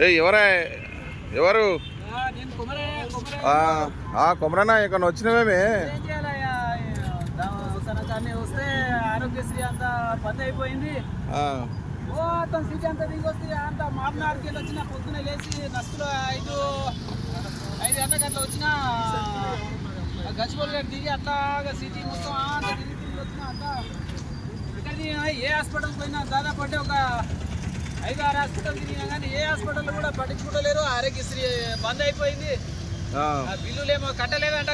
ఏ ఎవరా? ఎవరు? ఆ, నేను ఆ, ఆ ఇక్కడ వచ్చినవేమే ఏం చేయాలయ్యా వస్తే ఆరోగ్యశ్రీ అంతా బంద్ అయిపోయింది ఆ, ఓ సిటీ అంతా దిగొస్తే అంత మామనాడికి వచ్చిన పొద్దున లేచి నస్తులు ఐదు ఐదు గంటలకు అట్లా వచ్చిన గచ్చిబోలు గారు దిగి అట్లాగా సిటీ మొత్తం అంత తిరిగి తిరిగి వచ్చిన అంతా ఇక్కడికి ఏ హాస్పిటల్ పోయినా దాదాపు అంటే ఒక ఐదు ఆరు హాస్పిటల్ తిరిగినా కానీ ఏ హాస్పిటల్ కూడా పట్టించుకోలేరు ఆరోగ్యశ్రీ బంద్ అయిపోయింది. బిల్లులేమో కట్టలేదంట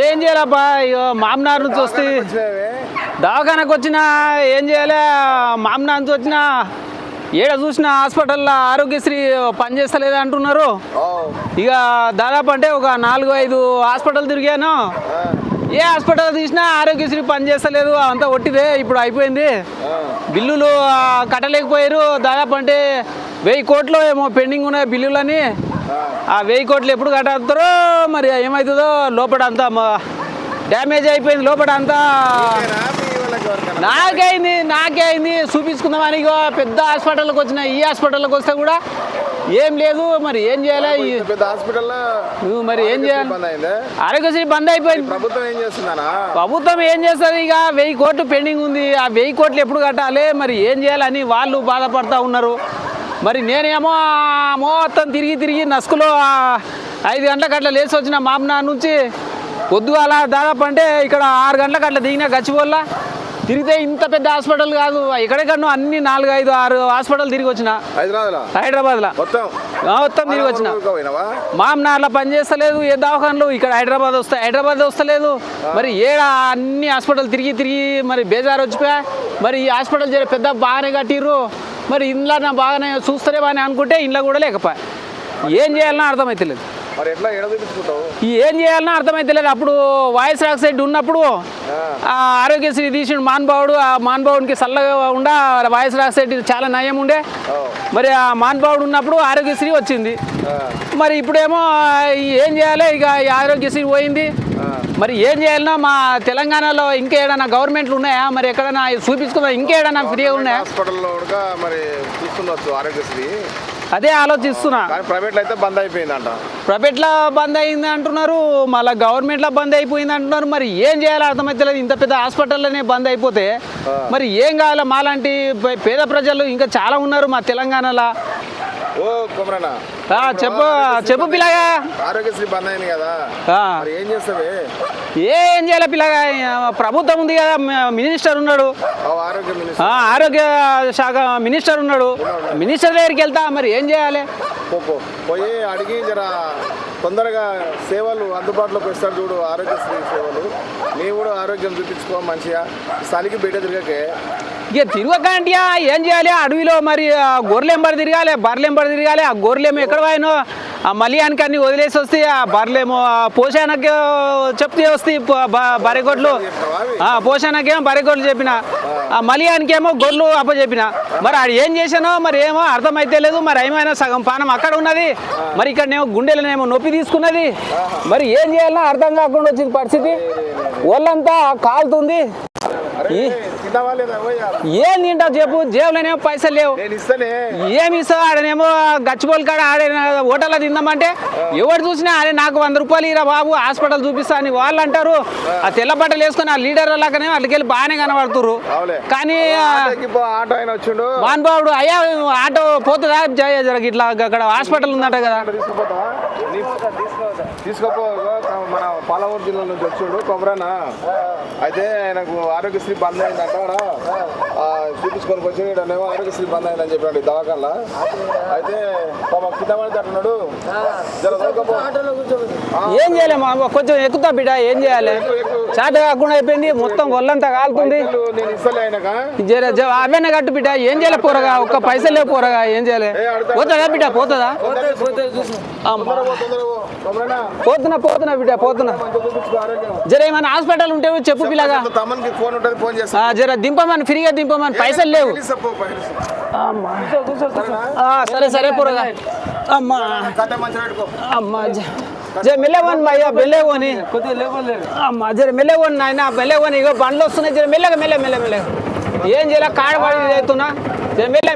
ఏం చేయాలబ్బా? ఇగో మామనార్ నుంచి వస్తే దవాఖానకు వచ్చిన ఏం చేయాలి? మామనార్ నుంచి వచ్చిన ఏడ చూసిన హాస్పిటల్లో ఆరోగ్యశ్రీ పనిచేస్తలేదు అంటున్నారు. ఇక దాదాపు అంటే ఒక నాలుగు ఐదు హాస్పిటల్ తిరిగాను. ఏ హాస్పిటల్ తీసినా ఆరోగ్యశ్రీ పనిచేస్తలేదు అంతా ఒట్టిదే ఇప్పుడు అయిపోయింది. బిల్లులు కట్టలేకపోయారు. దాదాపు అంటే వెయ్యి కోట్లు ఏమో పెండింగ్ ఉన్నాయి బిల్లులని. ఆ. వెయ్యి కోట్లు ఎప్పుడు కట్టేస్తారో మరి ఏమవుతుందో లోపల అంతా డ్యామేజ్ అయిపోయింది లోపల అంతా మీకేనా? మీ వాళ్ళకి ఎవరికైనా? నాకే అయింది నాకే అయింది చూపించుకుందామని పెద్ద హాస్పిటల్కి వచ్చిన ఈ హాస్పిటల్కి వస్తే కూడా ఏం లేదు. మరి ఏం చేయాలి? పెద్ద నువ్వు మరి ఏం చేయాలి? ఆరోగ్యశ్రీ బంద్ అయిపోయింది. ప్రభుత్వం ఏం ప్రభుత్వం ఏం చేస్తుంది? ఇక వెయ్యి కోట్లు పెండింగ్ ఉంది. ఆ వెయ్యి కోట్లు ఎప్పుడు కట్టాలి? మరి ఏం చేయాలని వాళ్ళు బాధపడతా ఉన్నారు. మరి నేనేమో మొత్తం తిరిగి తిరిగి నసుకులో ఐదు గంటలకు అట్లా లేచి వచ్చిన మామనా నుంచి పొద్దుగాల దాదాపు అంటే ఇక్కడ ఆరు గంటలకు అట్లా దిగిన గచ్చిపోల్లా తిరిగితే ఇంత పెద్ద హాస్పిటల్ కాదు. ఎక్కడెక్కడో అన్ని నాలుగు ఐదు ఆరు హాస్పిటల్ తిరిగి వచ్చిన. హైదరాబాద్లో? హైదరాబాద్లో. మొత్తం? తిరిగి వచ్చిన. మామనార్లో పని చేస్తలేదు ఏ దవాఖానలు ఇక్కడ హైదరాబాద్ వస్తాయి హైదరాబాద్ వస్తలేదు. మరి ఏడ అన్ని హాస్పిటల్ తిరిగి తిరిగి మరి బేజారు వచ్చిపోయా? మరి ఈ హాస్పిటల్ జర పెద్ద బాగానే కట్టిర్రు. మరి ఇంట్లో నా బాగానే చూస్తారేమో అని అనుకుంటే ఇంట్లో కూడా లేకపోయా. ఏం చేయాలన్నా అర్థమైతలేదు. ఏం చేయాలన్నా అర్థమైతలేదు. అప్పుడు వాయిస్ ఆక్సైడ్ ఉన్నప్పుడు ఆరోగ్యశ్రీ తీసిండు మాన్బావుడు. ఆ మాన్బావుడికి చల్లగా ఉండ వాయిస్ రాసేటి చాలా నయం ఉండే. మరి ఆ మాన్బావుడు ఉన్నప్పుడు ఆరోగ్యశ్రీ వచ్చింది. మరి ఇప్పుడేమో ఏం చేయాలి? ఇక ఈ ఆరోగ్యశ్రీ పోయింది. మరి ఏం చేయాలన్నా మా తెలంగాణలో ఇంకా ఏడైనా గవర్నమెంట్లు ఉన్నాయా? మరి ఎక్కడైనా చూపించుకుందాం. ఇంకా ఏడైనా ఫ్రీగా ఉన్నాయా? హాస్పిటల్లో మరి చూస్తుండొచ్చు ఆరోగ్యశ్రీ. అదే ఆలోచిస్తున్నా. ప్రైవేట్లో అయితే బంద్ అయిపోయిందంట. ప్రైవేట్లో బంద్ అయింది అంటున్నారు మళ్ళీ గవర్నమెంట్లో బంద్ అయిపోయింది అంటున్నారు మరి ఏం చేయాలో అర్థమైతలేదు. ఇంత పెద్ద హాస్పిటల్లోనే బంద్ అయిపోతే మరి ఏం కావాలి మాలాంటి పేద ప్రజలు ఇంకా చాలా ఉన్నారు మా తెలంగాణలో. ఓ కుమరన్న. ఆ, చెప్పు చెప్పు పిల్లగా. ఆరోగ్యశ్రీ బంద్ అయింది కదా. మరి ఏం చేస్తావే? ఏం చేయాలి పిల్లగా? ప్రభుత్వం ఉంది కదా మినిస్టర్ ఉన్నాడు. ఆరోగ్య ఆ, మినిస్టర్ ఆరోగ్య శాఖ మినిస్టర్ ఉన్నాడు. మినిస్టర్ దగ్గరికి వెళ్తా మరి ఏం చేయాలి. పోయి అడిగి జర తొందరగా సేవలు అందుబాటులోకి వస్తారు చూడు ఆరోగ్యశ్రీ సేవలు. నీవు కూడా ఆరోగ్యం చూపించుకో మంచిగా. చలికి బిడ్డ తిరగకే. ఇక తిరగకంటియా ఏం చేయాలి? అడవిలో మరి గొర్రెంబడి తిరగాలి బర్రెంబడి తిరగాలి ఆ గొర్రెలేమో ఎక్కడ పోయినో ఆ మలియానికి అన్ని వదిలేసి వస్తే ఆ బర్రెలేమో ఆ చెప్తే వస్తాయి ప- పోషానకేమో బర్రెగొడ్లు. చెప్తావా ఆ చెప్పిన. ఆ మలియానికేమో గొర్రెలు అప్పచెప్పిన. మరి ఆడు ఏం చేశానో మరి ఏమో అర్థమైతే లేదు మరి ఏమైనా సగం పానం అక్కడ ఉన్నది. మరి ఇక్కడనేమో గుండెలనేమో నొప్పి తీసుకున్నది. మరి ఏం చేయాలన్నా అర్థం కాకుండా వచ్చింది పరిస్థితి. ఒళ్ళంతా కాలుతుంది. ఏం తింటావు చెప్పు జేబులోనేమో పైసలు లేవు. నేను ఇస్తానే. ఏమి ఇస్తావు? ఆడనేమో గచ్చిపోలు కాడ ఆడే హోటల్లో తిందామంటే? ఎవరు చూసినా అరే నాకు వంద రూపాయలు ఇరా బాబు హాస్పిటల్ చూపిస్తా అని వాళ్ళు అంటారు. ఆ. తెల్ల బట్టలు వేసుకొని ఆ లీడర్ లాగానే వాళ్ళకి బాగానే కనబడుతుర్రు. అవులే కానీ మహానుభావుడు అయ్యా ఆటో పోతుందా? జయ జర ఇట్లా అక్కడ హాస్పిటల్ ఉందట కదా. తీసుకోపో మన పాలమూరు జిల్లా నుంచి వచ్చిండు కొమరానా అయితే ఆయనకు ఆరోగ్యశ్రీ బంద్ అయిందంట ఆడ. ఆ, చూపించుకొని వచ్చి ఈడనేమో ఆరోగ్యశ్రీ బంద్ అయిందని చెప్పాడు ఈ దవాఖానలో. అయితే పాప కింద పడితే ఏం చేయలే మా కొంచెం ఎక్కుతా బిడ్డ ఏం చేయాలి? చాట కాకుండా అయిపోయింది. మొత్తం ఒళ్ళంతా కాలుతుంది. అవన్నీ కట్టు బిడ్డ. ఏం చేయాలి పోరగా? ఒక్క పైసలు లేవు పోరగా. ఏం చేయాలి? పోతుందా బిడ్డ? పోతుందా? పోతున్నా పోతున్నా బిడ్డ పోతున్నా జర ఏమైనా హాస్పిటల్ ఉంటే చెప్పు పిల్లగా. జర దింపమని ఫ్రీగా దింపమని పైసలు లేవు. సరే సరే పురగా. అమ్మా. అమ్మా జర మెల్లగోని అయ్యా మెల్లగోని కొద్దిగా అమ్మా జర మెల్లగోని నాయన మెల్లగోని ఇగో బండ్లు వస్తున్నాయి జర మెల్లగా మెల్ల మెల్ల మెల్లగా. ఏం చేయాలి? కాడబడి అవుతున్నా జర మెల్ల